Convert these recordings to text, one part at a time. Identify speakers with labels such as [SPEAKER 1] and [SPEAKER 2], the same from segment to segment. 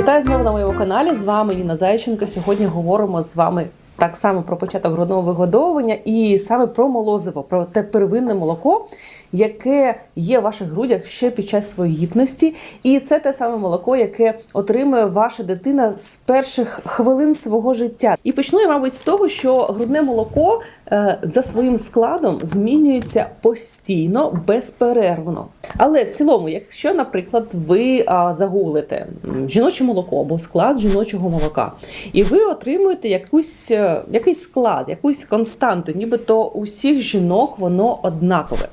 [SPEAKER 1] Вітаю знову на моєму каналі. З вами Ніна Зайченко. Сьогодні говоримо з вами так само про початок грудного вигодовування і саме про молозиво, про те первинне молоко, яке є в ваших грудях ще під час вагітності. І це те саме молоко, яке отримує ваша дитина з перших хвилин свого життя. І почну я, мабуть, з того, що грудне молоко е, за своїм складом змінюється постійно, безперервно. Але в цілому, якщо, наприклад, ви загуглите жіноче молоко або склад жіночого молока, і ви отримуєте якусь, е, якийсь склад, якусь константу, нібито у всіх жінок воно однакове.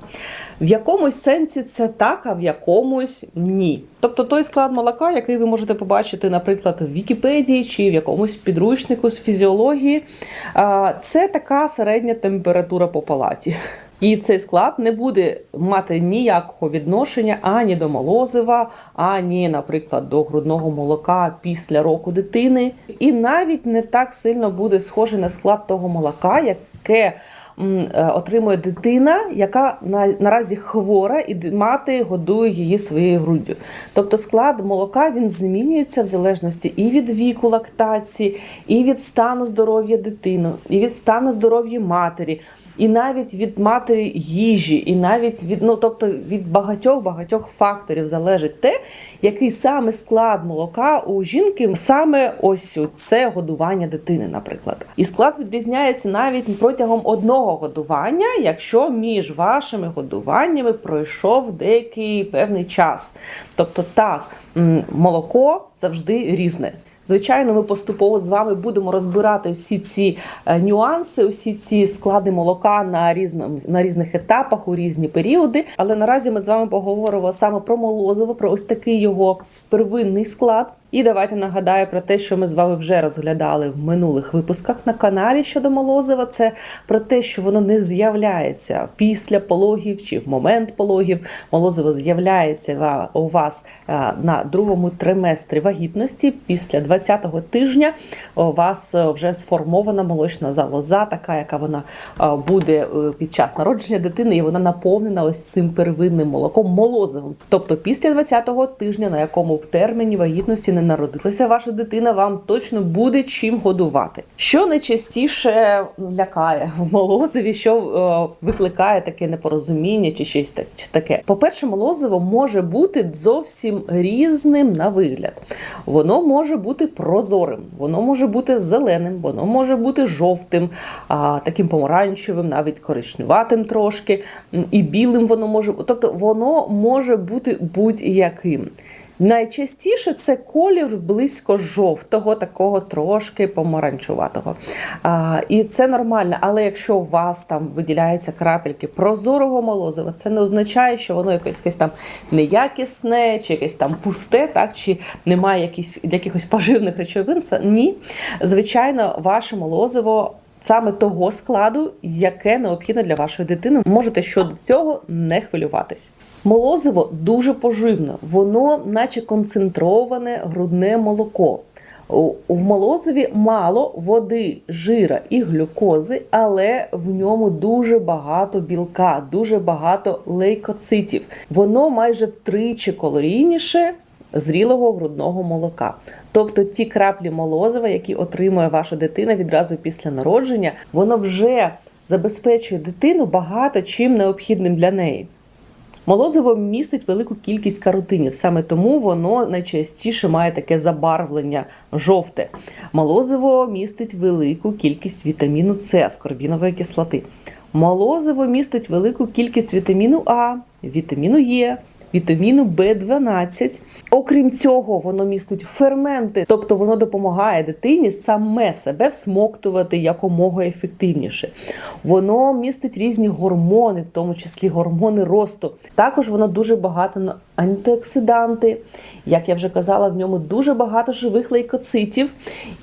[SPEAKER 1] В якомусь сенсі це так, а в якомусь ні. Тобто той склад молока, який ви можете побачити, наприклад, в Вікіпедії чи в якомусь підручнику з фізіології, це така середня температура по палаті. І цей склад не буде мати ніякого відношення ані до молозива, ані, наприклад, до грудного молока після року дитини. І навіть не так сильно буде схожий на склад того молока, яке отримує дитина, яка на, наразі хвора, і мати годує її своєю груддю. Тобто склад молока він змінюється в залежності і від віку лактації, і від стану здоров'я дитини, і від стану здоров'я матері. І навіть від матері їжі, і навіть від ну тобто від багатьох багатьох факторів залежить те, який саме склад молока у жінки саме ось це годування дитини, наприклад. І склад відрізняється навіть протягом одного годування, якщо між вашими годуваннями пройшов деякий певний час. Тобто, так, молоко завжди різне. Звичайно, ми поступово з вами будемо розбирати всі ці е, нюанси, всі ці склади молока на різному на різних етапах у різні періоди. Але наразі ми з вами поговоримо саме про молозиво, про ось такий його первинний склад. І давайте нагадаю про те, що ми з вами вже розглядали в минулих випусках на каналі щодо молозива. Це про те, що воно не з'являється після пологів чи в момент пологів. Молозиво з'являється у вас е, на другому триместрі вагітності. Після 20-го тижня у вас е, вже сформована молочна залоза, така, яка вона е, буде під час народження дитини, і вона наповнена ось цим первинним молоком молозивом. Тобто після 20-го тижня, на якому в терміні вагітності не народилася ваша дитина, вам точно буде чим годувати. Що найчастіше лякає в молозиві, що е, викликає таке непорозуміння чи щось таке. По-перше, молозиво може бути зовсім різним на вигляд. Воно може бути прозорим, воно може бути зеленим, воно може бути жовтим, таким помаранчевим, навіть коричневатим трошки, і білим воно може бути. Тобто воно може бути будь-яким. Найчастіше це колір близько жовтого, такого трошки помаранчуватого. А, і це нормально. Але якщо у вас там виділяються крапельки прозорого молозива, це не означає, що воно якесь, якесь там неякісне, чи якесь там пусте, так чи немає якісь, якихось поживних речовин. Ні. Звичайно, ваше молозиво. Саме того складу, яке необхідно для вашої дитини, можете щодо цього не хвилюватись. Молозиво дуже поживне, воно, наче концентроване грудне молоко. В молозиві мало води, жира і глюкози, але в ньому дуже багато білка, дуже багато лейкоцитів. Воно майже втричі калорійніше зрілого грудного молока. Тобто ті краплі молозива, які отримує ваша дитина відразу після народження, воно вже забезпечує дитину багато чим необхідним для неї. Молозиво містить велику кількість каротинів, саме тому воно найчастіше має таке забарвлення жовте. Молозиво містить велику кількість вітаміну С, аскорбінової кислоти. Молозиво містить велику кількість вітаміну А, вітаміну Е, вітаміну В12. Окрім цього, воно містить ферменти, тобто воно допомагає дитині саме себе всмоктувати якомога ефективніше. Воно містить різні гормони, в тому числі гормони росту. Також воно дуже багато на антиоксиданти. Як я вже казала, в ньому дуже багато живих лейкоцитів.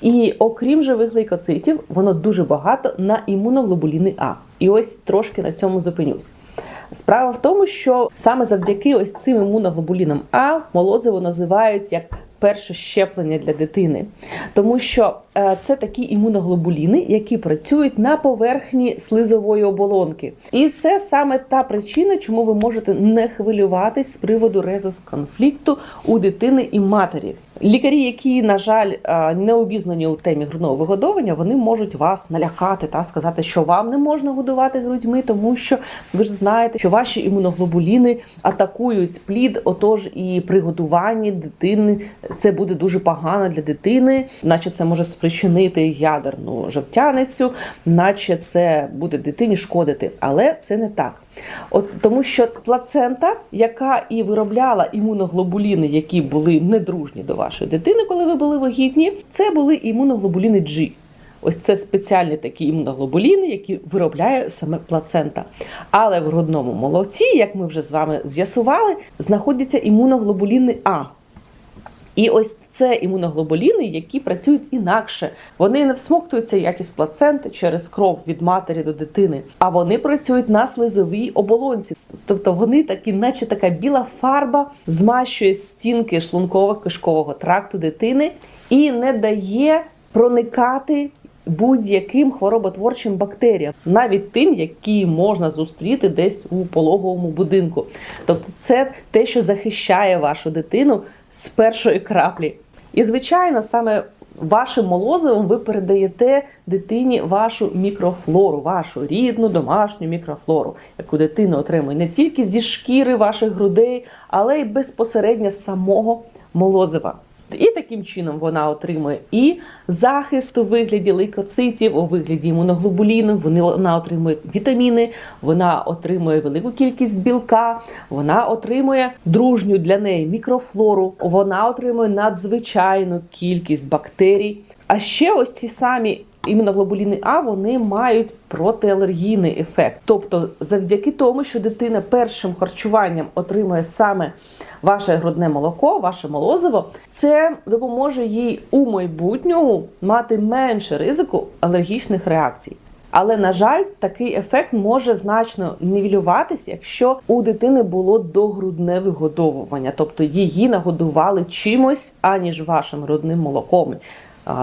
[SPEAKER 1] І окрім живих лейкоцитів, воно дуже багато на імуноглобуліни А. І ось трошки на цьому зупинюсь. Справа в тому, що саме завдяки ось цим імуноглобулінам А молозиво називають як перше щеплення для дитини, тому що е, це такі імуноглобуліни, які працюють на поверхні слизової оболонки. І це саме та причина, чому ви можете не хвилюватись з приводу резус конфлікту у дитини і матері. Лікарі, які, на жаль, е, не обізнані у темі грудного вигодовування, вони можуть вас налякати та сказати, що вам не можна годувати грудьми, тому що ви ж знаєте, що ваші імуноглобуліни атакують плід. Отож, і при годуванні дитини це буде дуже погано для дитини, наче це може спричинити ядерну жовтяницю, наче це буде дитині шкодити, але це не так. От тому, що плацента, яка і виробляла імуноглобуліни, які були недружні до вашої дитини, коли ви були вагітні, це були імуноглобуліни G. Ось це спеціальні такі імуноглобуліни, які виробляє саме плацента. Але в грудному молоці, як ми вже з вами з'ясували, знаходяться імуноглобуліни А. І ось це імуноглобуліни, які працюють інакше. Вони не всмоктуються як із плаценти через кров від матері до дитини, а вони працюють на слизовій оболонці. Тобто вони такі, наче така біла фарба, змащує стінки шлунково-кишкового тракту дитини і не дає проникати. Будь-яким хвороботворчим бактеріям, навіть тим, які можна зустріти десь у пологовому будинку. Тобто, це те, що захищає вашу дитину з першої краплі. І, звичайно, саме вашим молозивом ви передаєте дитині вашу мікрофлору, вашу рідну домашню мікрофлору, яку дитина отримує не тільки зі шкіри ваших грудей, але й безпосередньо з самого молозива. І таким чином вона отримує і захист у вигляді лейкоцитів, у вигляді імуноглобуліну, вона отримує вітаміни, вона отримує велику кількість білка, вона отримує дружню для неї мікрофлору, вона отримує надзвичайну кількість бактерій. А ще ось ці самі імуноглобуліни А вони мають протиалергійний ефект. Тобто, завдяки тому, що дитина першим харчуванням отримує саме ваше грудне молоко, ваше молозиво, це допоможе їй у майбутньому мати менше ризику алергічних реакцій. Але на жаль, такий ефект може значно нівелюватися, якщо у дитини було догрудне вигодовування, тобто її нагодували чимось, аніж вашим грудним молоком.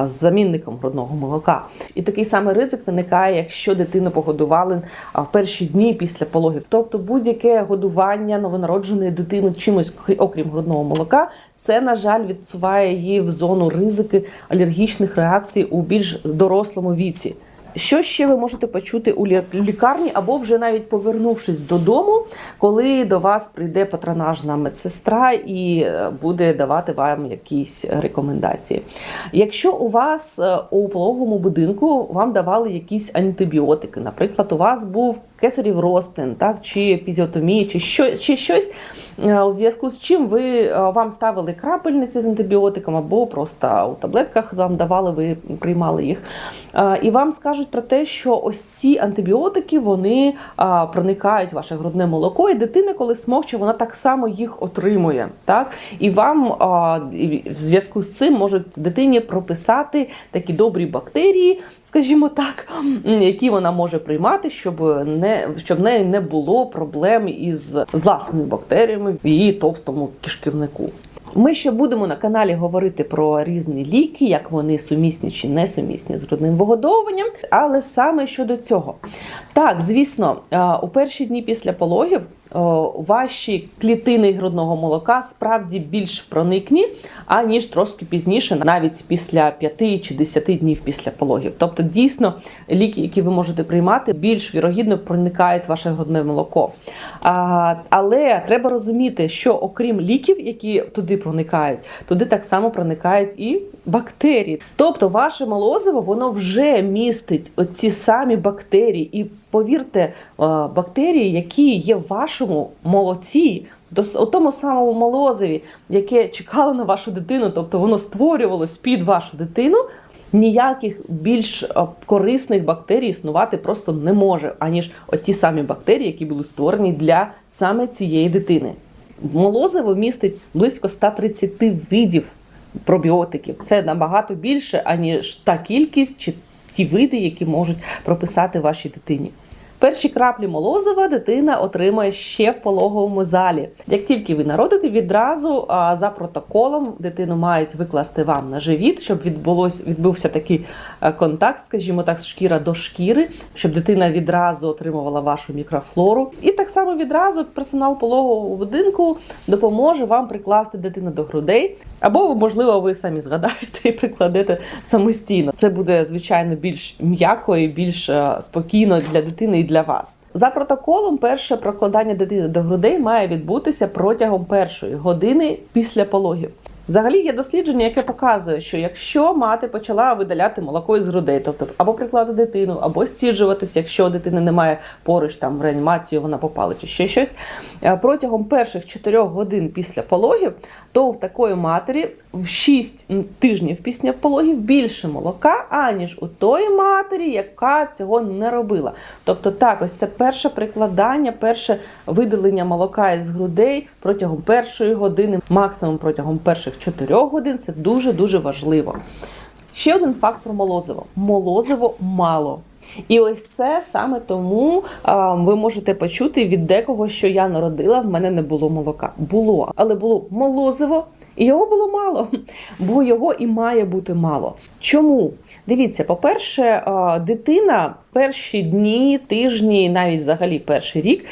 [SPEAKER 1] З замінником грудного молока, і такий самий ризик виникає, якщо дитину погодували в перші дні після пологів. Тобто, будь-яке годування новонародженої дитини чимось крі- окрім грудного молока, це на жаль відсуває її в зону ризики алергічних реакцій у більш дорослому віці. Що ще ви можете почути у лікарні або вже навіть повернувшись додому, коли до вас прийде патронажна медсестра і е, буде давати вам якісь рекомендації? Якщо у вас е, у пологовому будинку вам давали якісь антибіотики, наприклад, у вас був кесарів ростин, так чи епізіотомія, чи що чи щось е, у зв'язку з чим ви е, вам ставили крапельниці з антибіотиком, або просто у таблетках вам давали, ви приймали їх. Е, І вам скажуть про те, що ось ці антибіотики вони проникають в ваше грудне молоко, і дитина, коли смокче, вона так само їх отримує. Так? І вам в зв'язку з цим можуть дитині прописати такі добрі бактерії, скажімо так, які вона може приймати, щоб не щоб в неї не було проблем із власними бактеріями в її товстому кишківнику. Ми ще будемо на каналі говорити про різні ліки, як вони сумісні чи не сумісні з грудним вигодовуванням. Але саме щодо цього, так звісно, у перші дні після пологів ваші клітини грудного молока справді більш проникні, аніж трошки пізніше, навіть після 5 чи 10 днів після пологів. Тобто, дійсно, ліки, які ви можете приймати, більш вірогідно проникають ваше грудне молоко. А, але треба розуміти, що окрім ліків, які туди проникають, туди так само проникають і бактерії. Тобто, ваше молозиво воно вже містить оці самі бактерії, і повірте, е, бактерії, які є в вашому молоці. У тому самому молозиві, яке чекало на вашу дитину, тобто воно створювалось під вашу дитину, ніяких більш е, корисних бактерій існувати просто не може, аніж оті самі бактерії, які були створені для саме цієї дитини. Молозиво містить близько 130 видів пробіотиків. Це набагато більше, аніж та кількість чи ті види, які можуть прописати вашій дитині. Перші краплі молозива дитина отримає ще в пологовому залі. Як тільки ви народите, відразу за протоколом дитину мають викласти вам на живіт, щоб відбулось відбувся такий е, контакт, скажімо так, шкіра до шкіри, щоб дитина відразу отримувала вашу мікрофлору. І так само відразу персонал пологового будинку допоможе вам прикласти дитину до грудей, або можливо ви самі згадаєте і прикладете самостійно. Це буде звичайно більш м'яко і більш е, спокійно для дитини і для вас. За протоколом, перше прокладання дитини до грудей має відбутися протягом першої години після пологів. Взагалі є дослідження, яке показує, що якщо мати почала видаляти молоко із грудей, тобто або прикладати дитину, або стіджуватись, якщо дитини немає поруч там в реанімацію, вона попала чи ще щось е, протягом перших 4 годин після пологів, то в такої матері в 6 тижнів після пологів більше молока, аніж у тої матері, яка цього не робила. Тобто, так, ось це перше прикладання, перше видалення молока із грудей протягом першої години, максимум протягом перших 4 годин. Це дуже дуже важливо. Ще один факт про молозиво: молозиво мало. І ось це саме тому а, ви можете почути від декого, що я народила, в мене не було молока. Було, але було молозиво. І його було мало, бо його і має бути мало. Чому? Дивіться, по-перше, дитина перші дні, тижні, навіть взагалі перший рік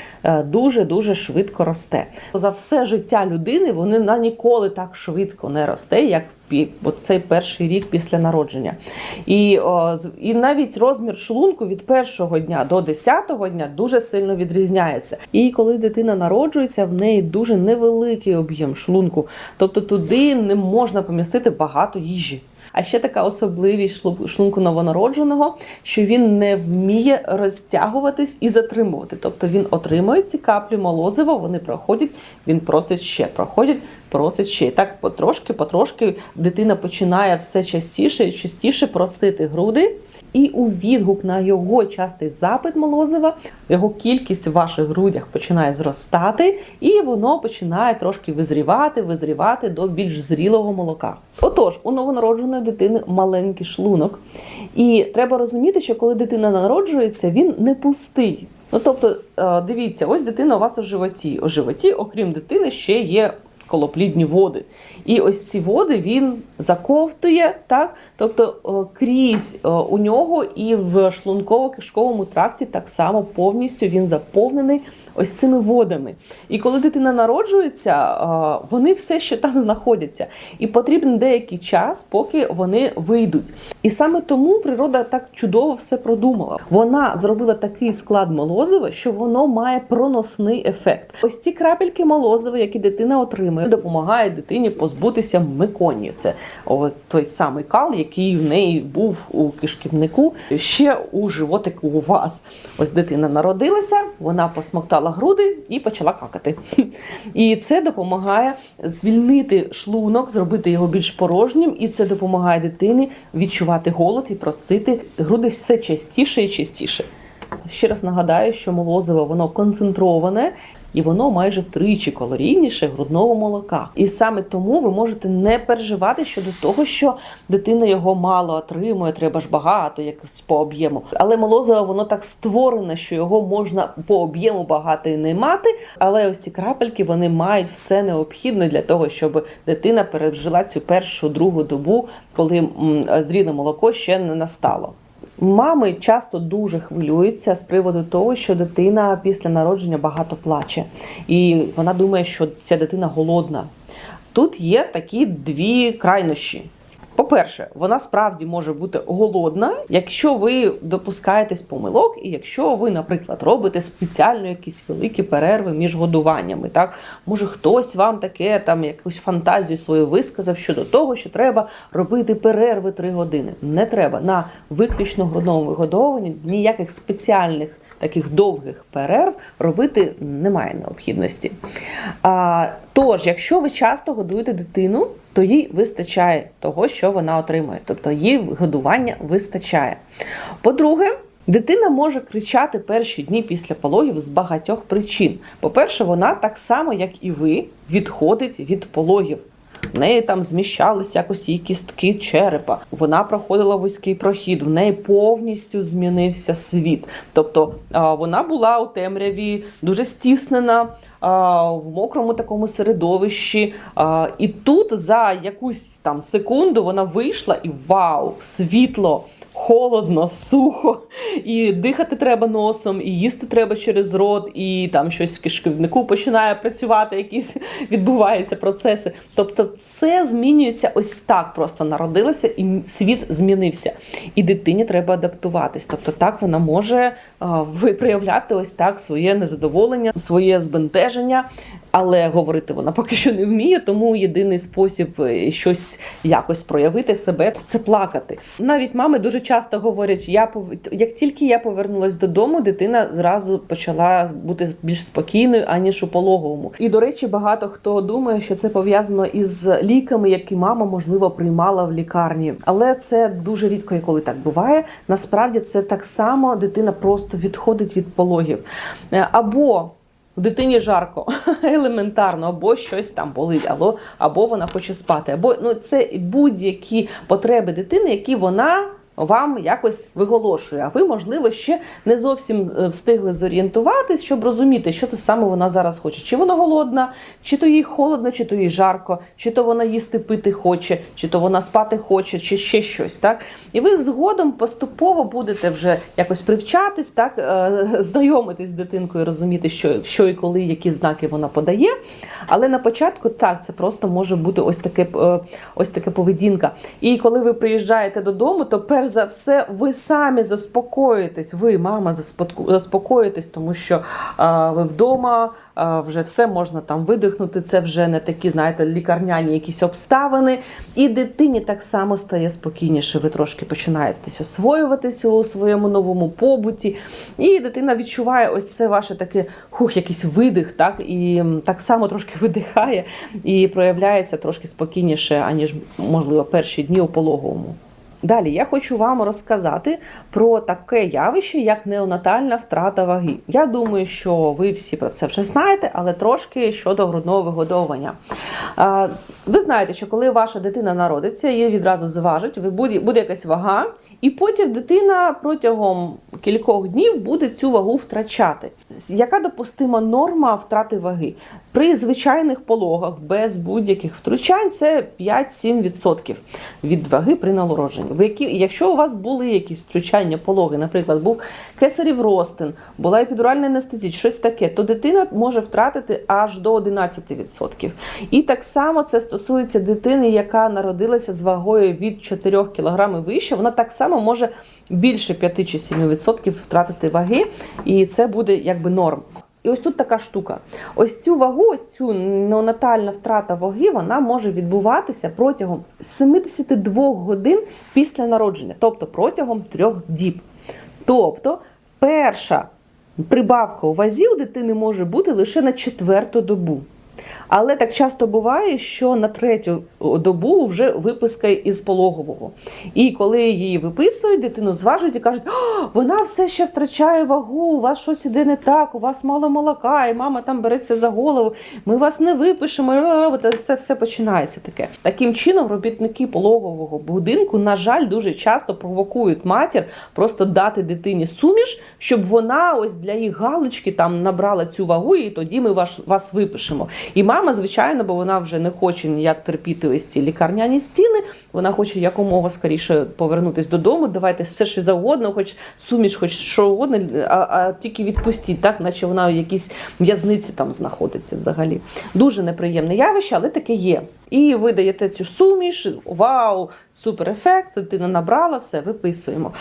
[SPEAKER 1] дуже дуже швидко росте. За все життя людини вони на ніколи так швидко не росте, як цей перший рік після народження. І, і навіть розмір шлунку від першого дня до десятого дня дуже сильно відрізняється. І коли дитина народжується, в неї дуже невеликий об'єм шлунку, тобто туди не можна помістити багато їжі. А ще така особливість шлу- шлунку новонародженого, що він не вміє розтягуватись і затримувати. Тобто він отримує ці каплі молозива, вони проходять, він просить ще, проходять, просить ще. І так потрошки, потрошки дитина починає все частіше і частіше просити груди. І у відгук на його частий запит молозива, його кількість в ваших грудях починає зростати, і воно починає трошки визрівати, визрівати до більш зрілого молока. Отож, у новонародженої дитини маленький шлунок, і треба розуміти, що коли дитина народжується, він не пустий. Ну тобто, е, дивіться, ось дитина у вас у животі. У животі, окрім дитини, ще є колоплідні води. І ось ці води він заковтує, так? тобто крізь у нього і в шлунково-кишковому тракті так само повністю він заповнений ось цими водами. І коли дитина народжується, вони все ще там знаходяться. І потрібен деякий час, поки вони вийдуть. І саме тому природа так чудово все продумала. Вона зробила такий склад молозива, що воно має проносний ефект. Ось ці крапельки молозива, які дитина отримує, допомагають дитині позбутися меконію. Це той самий кал, який в неї був у кишківнику ще у животику у вас. Ось дитина народилася, вона посмоктала груди і почала какати. І це допомагає звільнити шлунок, зробити його більш порожнім, і це допомагає дитині відчувати голод і просити груди все частіше і частіше. Ще раз нагадаю, що молозиво воно концентроване. І воно майже втричі калорійніше грудного молока. І саме тому ви можете не переживати щодо того, що дитина його мало отримує, треба ж багато, якось по об'єму. Але молозиво воно так створене, що його можна по об'єму багато і не мати. Але ось ці крапельки вони мають все необхідне для того, щоб дитина пережила цю першу другу добу, коли зріле молоко ще не настало. Мами часто дуже хвилюються з приводу того, що дитина після народження багато плаче, і вона думає, що ця дитина голодна. Тут є такі дві крайнощі. По-перше, вона справді може бути голодна, якщо ви допускаєтесь помилок, і якщо ви, наприклад, робите спеціально якісь великі перерви між годуваннями. Так може хтось вам таке там якусь фантазію свою висказав щодо того, що треба робити перерви 3 години. Не треба на виключно грудному вигодовуванні ніяких спеціальних. Таких довгих перерв робити немає необхідності. А, тож, якщо ви часто годуєте дитину, то їй вистачає того, що вона отримує. Тобто їй годування вистачає. По-друге, дитина може кричати перші дні після пологів з багатьох причин. По-перше, вона так само, як і ви, відходить від пологів. В неї там зміщалися якось її кістки черепа. Вона проходила вузький прохід, в неї повністю змінився світ. Тобто вона була у темряві дуже стіснена. В мокрому такому середовищі, і тут за якусь там секунду вона вийшла і вау, світло, холодно, сухо, і дихати треба носом, і їсти треба через рот, і там щось в кишківнику починає працювати, якісь відбуваються процеси. Тобто, це змінюється ось так. Просто народилася, і світ змінився. І дитині треба адаптуватись. Тобто, так вона може а, проявляти ось так своє незадоволення, своє збентеження. Але говорити вона поки що не вміє, тому єдиний спосіб е, щось якось проявити себе це плакати. Навіть мами дуже часто говорять: я як тільки я повернулась додому, дитина зразу почала бути більш спокійною аніж у пологовому. І до речі, багато хто думає, що це пов'язано із ліками, які мама можливо приймала в лікарні. Але це дуже рідко, і коли так буває. Насправді це так само дитина просто відходить від пологів. Е, Або дитині жарко, елементарно, або щось там болить, або, або вона хоче спати, або ну це будь-які потреби дитини, які вона вам якось виголошує. А ви, можливо, ще не зовсім е, встигли зорієнтуватись, щоб розуміти, що це саме вона зараз хоче. Чи вона голодна, чи то їй холодно, чи то їй жарко, чи то вона їсти пити хоче, чи то вона спати хоче, чи ще щось. Так і ви згодом поступово будете вже якось привчатись, так е, знайомитись з дитинкою, розуміти, що, що і коли, які знаки вона подає. Але на початку так це просто може бути ось таке е, ось таке поведінка. І коли ви приїжджаєте додому, то перш за все ви самі заспокоїтесь. Ви, мама, заспокоїтесь, тому що е, ви вдома. е, Вже все можна там видихнути. Це вже не такі, знаєте, лікарняні якісь обставини. І дитині так само стає спокійніше. Ви трошки починаєтесь освоюватися у своєму новому побуті. І дитина відчуває ось це ваше таке хух, якийсь видих, так і так само трошки видихає і проявляється трошки спокійніше, аніж можливо перші дні у пологовому. Далі я хочу вам розказати про таке явище, як неонатальна втрата ваги. Я думаю, що ви всі про це вже знаєте, але трошки щодо грудного вигодовування. Ви знаєте, що коли ваша дитина народиться, її відразу зважить, буде якась вага, і потім дитина протягом кількох днів буде цю вагу втрачати. Яка допустима норма втрати ваги? При звичайних пологах без будь-яких втручань це 5-7% від ваги при народженні. Ви якщо у вас були якісь втручання пологи, наприклад, був кесарів ростин, була епідуральна анестезія, щось таке, то дитина може втратити аж до 11%. І так само це стосується дитини, яка народилася з вагою від 4 кг вище. Вона так само може більше 5 чи 7% втратити ваги, і це буде якби норм. І ось тут така штука. Ось цю вагу, ось цю неонатальна втрата ваги, вона може відбуватися протягом 72 годин після народження, тобто протягом трьох діб. Тобто, перша прибавка у вазі у дитини може бути лише на четверту добу. Але так часто буває, що на третю добу вже виписка із пологового. І коли її виписують, дитину зважують і кажуть, «О, вона все ще втрачає вагу, у вас щось іде не так, у вас мало молока, і мама там береться за голову, ми вас не випишемо. Це все, все починається таке. Таким чином, робітники пологового будинку, на жаль, дуже часто провокують матір просто дати дитині суміш, щоб вона ось для їх галочки там набрала цю вагу, і тоді ми вас, вас випишемо. І мама, звичайно, бо вона вже не хоче ніяк терпіти ось ці лікарняні стіни. Вона хоче якомога скоріше повернутися додому. Давайте все що завгодно, хоч суміш, хоч що угодно, а, а тільки відпустіть, так наче вона в якійсь в'язниці там знаходиться взагалі. Дуже неприємне явище, але таке є. І ви даєте цю суміш, вау, супер ефект, дитина набрала, все, виписуємо.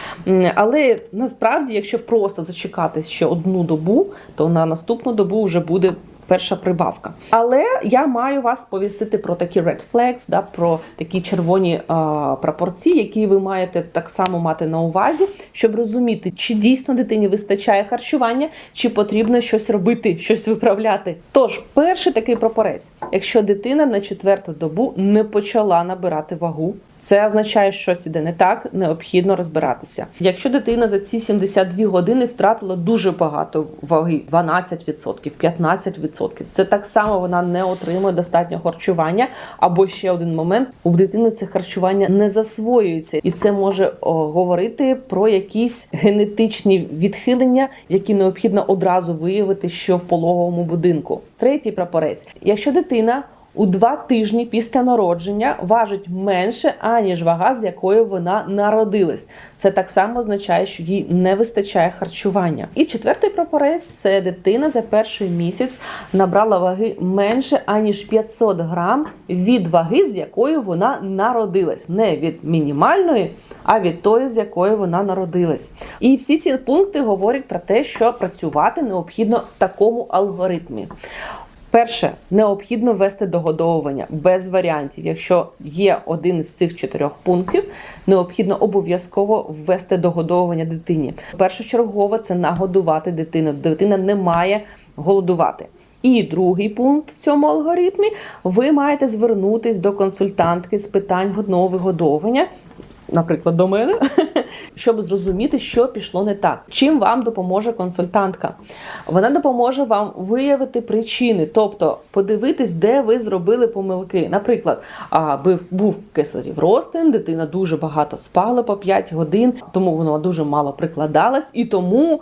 [SPEAKER 1] Але насправді, якщо просто зачекати ще одну добу, то на наступну добу вже буде перша прибавка. Але я маю вас повістити про такі red flags, да, про такі червоні а, прапорці, які ви маєте так само мати на увазі, щоб розуміти, чи дійсно дитині вистачає харчування, чи потрібно щось робити, щось виправляти. Тож, перший такий прапорець, якщо дитина на четверту добу не почала набирати вагу, Це означає, що щось іде не так, необхідно розбиратися. Якщо дитина за ці 72 години втратила дуже багато ваги, 12%, 15%, це так само вона не отримує достатньо харчування. Або ще один момент: у дитини це харчування не засвоюється, і це може говорити про якісь генетичні відхилення, які необхідно одразу виявити, що в пологовому будинку. Третій прапорець: якщо дитина у два тижні після народження важить менше, аніж вага, з якою вона народилась. Це так само означає, що їй не вистачає харчування. І четвертий прапорець це дитина за перший місяць набрала ваги менше, аніж 500 грам від ваги, з якою вона народилась. Не від мінімальної, а від тої, з якої вона народилась. І всі ці пункти говорять про те, що працювати необхідно в такому алгоритмі. Перше, необхідно ввести догодовування без варіантів. Якщо є один із цих чотирьох пунктів, необхідно обов'язково ввести догодовування дитині. Першочергово це нагодувати дитину. Дитина не має голодувати. І другий пункт в цьому алгоритмі ви маєте звернутись до консультантки з питань грудного вигодовування. Наприклад, до мене, щоб зрозуміти, що пішло не так. Чим вам допоможе консультантка? Вона допоможе вам виявити причини, тобто подивитись, де ви зробили помилки. Наприклад, був кесарів ростин, дитина дуже багато спала по 5 годин, тому вона дуже мало прикладалась, і тому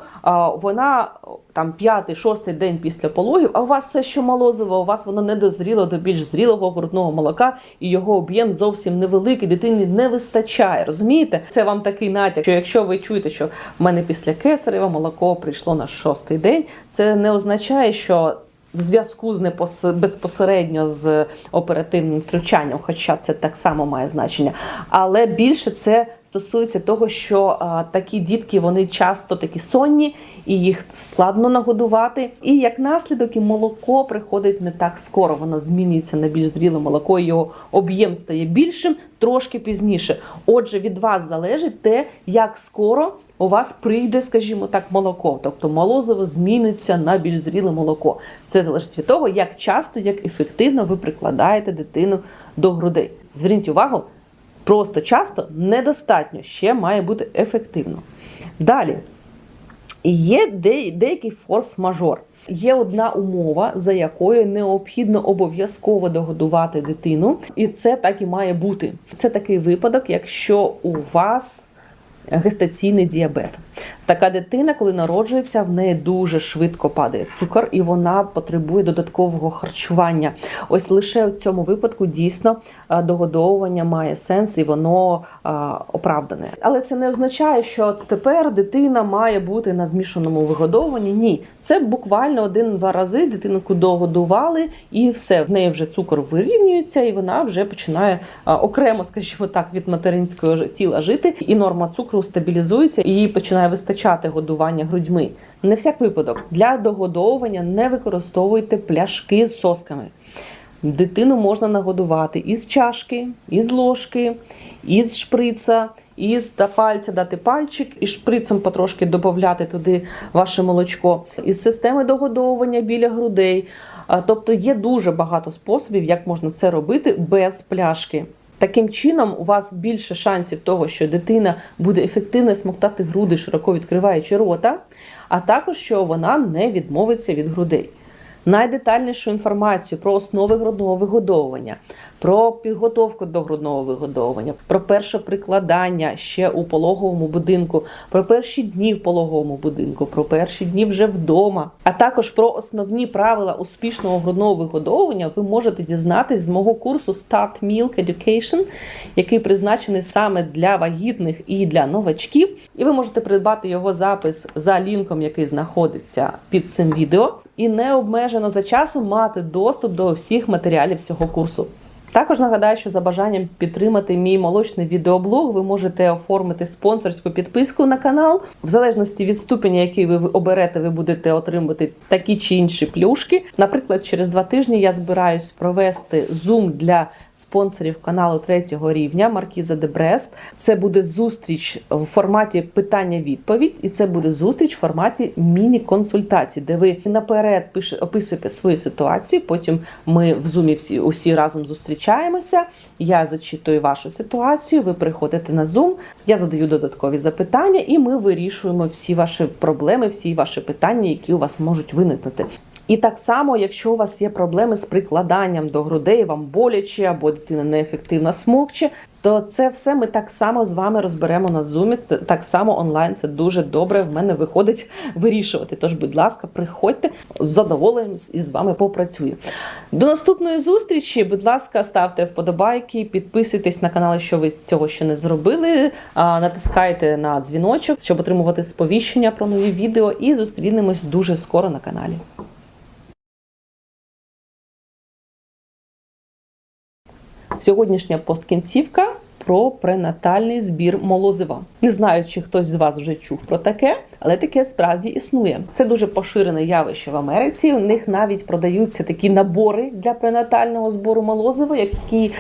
[SPEAKER 1] вона там п'ятий, шостий день після пологів, а у вас все, що молозиво, у вас воно не дозріло до більш зрілого грудного молока, і його об'єм зовсім невеликий, дитині не вистачає. Розумієте? Це вам такий натяк, що якщо ви чуєте, що в мене після кесарева молоко прийшло на шостий день, це не означає, що в зв'язку з непос... безпосередньо з оперативним втручанням, хоча це так само має значення. Але більше це стосується того, що а, такі дітки вони часто такі сонні, і їх складно нагодувати. І як наслідок і молоко приходить не так скоро. Воно змінюється на більш зріле молоко, і його об'єм стає більшим трошки пізніше. Отже, від вас залежить те, як скоро у вас прийде, скажімо так, молоко, тобто молозиво зміниться на більш зріле молоко. Це залежить від того, як часто, як ефективно ви прикладаєте дитину до грудей. Зверніть увагу, просто часто недостатньо, ще має бути ефективно. Далі є деякий форс-мажор. Є одна умова, за якою необхідно обов'язково догодувати дитину, і це так і має бути. Це такий випадок, якщо у вас гестаційний діабет. Така дитина, коли народжується, в неї дуже швидко падає цукор, і вона потребує додаткового харчування. Ось лише в цьому випадку дійсно догодовування має сенс і воно оправдане. Але це не означає, що тепер дитина має бути на змішаному вигодовуванні. Ні, це буквально один-два рази дитинку догодували, і все в неї вже цукор вирівнюється, і вона вже починає окремо, скажімо так, від материнського тіла жити, і норма цукру стабілізується і починає вистачати годування грудьми. Не всяк випадок для догодовування не використовуйте пляшки з сосками. Дитину можна нагодувати із чашки, із ложки, із шприца, із та пальця дати пальчик, і шприцем потрошки додати туди ваше молочко, із системи догодовування біля грудей. Тобто є дуже багато способів, як можна це робити без пляшки. Таким чином, у вас більше шансів того, що дитина буде ефективно смоктати груди, широко відкриваючи рота, а також що вона не відмовиться від грудей. Найдетальнішу інформацію про основи грудного вигодовування, про підготовку до грудного вигодовування, про перше прикладання ще у пологовому будинку, про перші дні в пологовому будинку, про перші дні вже вдома, а також про основні правила успішного грудного вигодовування ви можете дізнатись з мого курсу Start Milk Education, який призначений саме для вагітних і для новачків. І ви можете придбати його запис за лінком, який знаходиться під цим відео, і не обмежено за часом мати доступ до всіх матеріалів цього курсу. Також нагадаю, що за бажанням підтримати мій молочний відеоблог, ви можете оформити спонсорську підписку на канал. В залежності від ступеня, який ви оберете, ви будете отримувати такі чи інші плюшки. Наприклад, через два тижні я збираюсь провести зум для спонсорів каналу третього рівня Маркіза Дебрест. Це буде зустріч в форматі питання-відповідь, і це буде зустріч в форматі міні-консультацій, де ви наперед описуєте свою ситуацію. Потім ми в зумі всі усі разом зустрічаємо зустрічаємося. Я зачитую вашу ситуацію. Ви приходите на Zoom, я задаю додаткові запитання, і ми вирішуємо всі ваші проблеми, всі ваші питання, які у вас можуть виникнути. І так само, якщо у вас є проблеми з прикладанням до грудей, вам боляче або дитина неефективно смокче, то це все ми так само з вами розберемо на зумі. Так само онлайн це дуже добре. В мене виходить вирішувати. Тож, будь ласка, приходьте з задоволенням і з вами попрацюю. До наступної зустрічі. Будь ласка, ставте вподобайки, підписуйтесь на канал, якщо ви цього ще не зробили. Натискайте на дзвіночок, щоб отримувати сповіщення про нові відео. І зустрінемось дуже скоро на каналі. Сьогоднішня посткінцівка про пренатальний збір молозива. Не знаю, чи хтось з вас вже чув про таке, але таке справді існує. Це дуже поширене явище в Америці. У них навіть продаються такі набори для пренатального збору молозива, які е,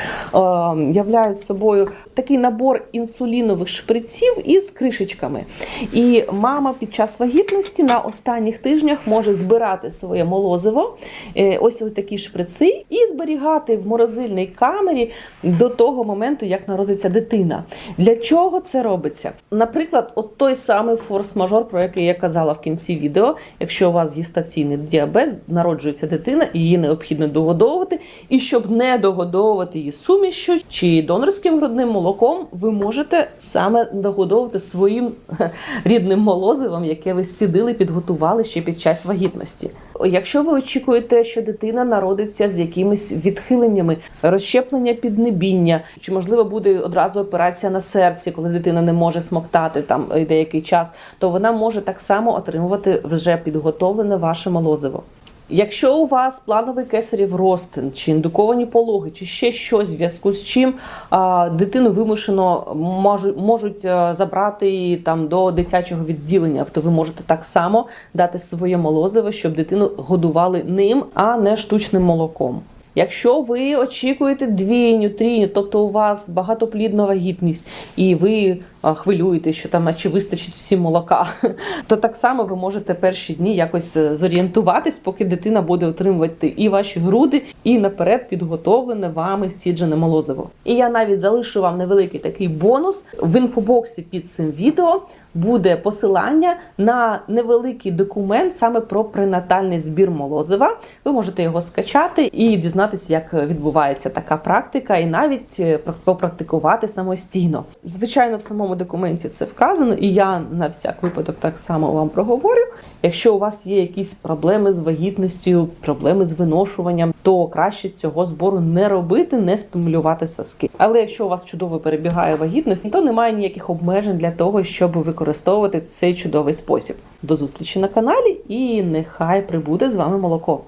[SPEAKER 1] являють собою такий набор інсулінових шприців із кришечками. І мама під час вагітності на останніх тижнях може збирати своє молозиво, е, ось ось такі шприци, і зберігати в морозильній камері до того моменту, як народиться дитина. Для чого це робиться? Наприклад, от той самий форс-мажор, про який я казала в кінці відео. Якщо у вас гестаційний діабет, народжується дитина, її необхідно догодовувати. І щоб не догодовувати її сумішю чи донорським грудним молоком, ви можете саме догодовувати своїм рідним молозивом, яке ви зцідили, підготували ще під час вагітності. Якщо ви очікуєте, що дитина народиться з якимись відхиленнями, розщеплення піднебіння, чи можливо буде одразу операція на серці, коли дитина не може смоктати там е, деякий час, то вона може так само отримувати вже підготовлене ваше молозиво. Якщо у вас плановий кесарів розтин, чи індуковані пологи, чи ще щось в зв'язку з чим а, дитину вимушено можуть, можуть а, забрати її там до дитячого відділення, то ви можете так само дати своє молозиво, щоб дитину годували ним, а не штучним молоком. Якщо ви очікуєте двійню, трійню, тобто у вас багатоплідна вагітність, і ви хвилюєтесь, що там наче вистачить всім молока, то так само ви можете перші дні якось е, зорієнтуватись, поки дитина буде отримувати і ваші груди, і наперед підготовлене вами стіджене молозиво. І я навіть залишу вам невеликий такий бонус в інфобоксі під цим відео. Буде посилання на невеликий документ саме про пренатальний збір молозива. Ви можете його скачати і дізнатися, як відбувається така практика, і навіть е, попрактикувати самостійно. Звичайно, в самому документі це вказано, і я на всяк випадок так само вам проговорю. Якщо у вас є якісь проблеми з вагітністю, проблеми з виношуванням, то краще цього збору не робити, не стимулювати соски. Але якщо у вас чудово перебігає вагітність, то немає ніяких обмежень для того, щоб використовувати цей чудовий спосіб. До зустрічі на каналі і нехай прибуде з вами молоко.